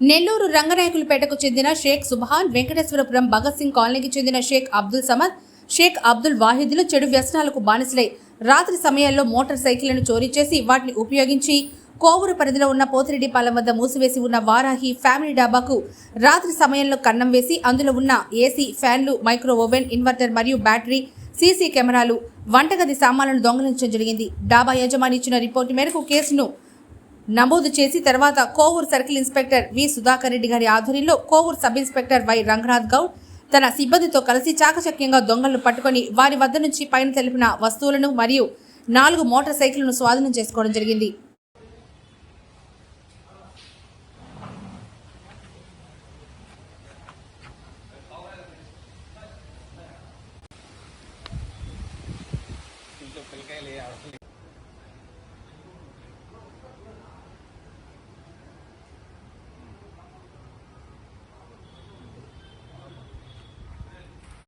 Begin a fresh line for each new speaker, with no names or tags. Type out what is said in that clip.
నెల్లూరు రంగనాయకులపేటకు చెందిన షేక్ సుభాన్ వెంకటేశ్వరపురం భగత్ సింగ్ కాలనీకి చెందిన షేక్ అబ్దుల్ సమద్ షేక్ అబ్దుల్ వాహిద్లు చెడు వ్యసనాలకు బానిసలై రాత్రి సమయాల్లో మోటార్ సైకిళ్ళను చోరీ చేసి వాటిని ఉపయోగించి కోవూరు పరిధిలో ఉన్న పోతిరెడ్డిపాలెం వద్ద మూసివేసి ఉన్న వారాహి ఫ్యామిలీ డాబాకు రాత్రి సమయంలో కన్నం వేసి అందులో ఉన్న ఏసీ ఫ్యాన్లు మైక్రో ఓవెన్ ఇన్వర్టర్ మరియు బ్యాటరీ సీసీ కెమెరాలు వంటగది సామాన్లను దొంగలించడం జరిగింది. డాబా యజమాని ఇచ్చిన రిపోర్టు మేరకు కేసును నమోదు చేసి తర్వాత Kovur circle inspector V Sudhakar Reddy గారి ఆధ్వర్యంలో Kovur sub inspector Y Ranganath Goud తన సిబ్బందితో కలిసి చాకచక్యంగా దొంగలను పట్టుకొని వారి వద్ద నుంచి పైన తెలిపిన వస్తువులను మరియు నాలుగు మోటార్ సైకిళ్ళను స్వాధీనం చేసుకోవడం జరిగింది.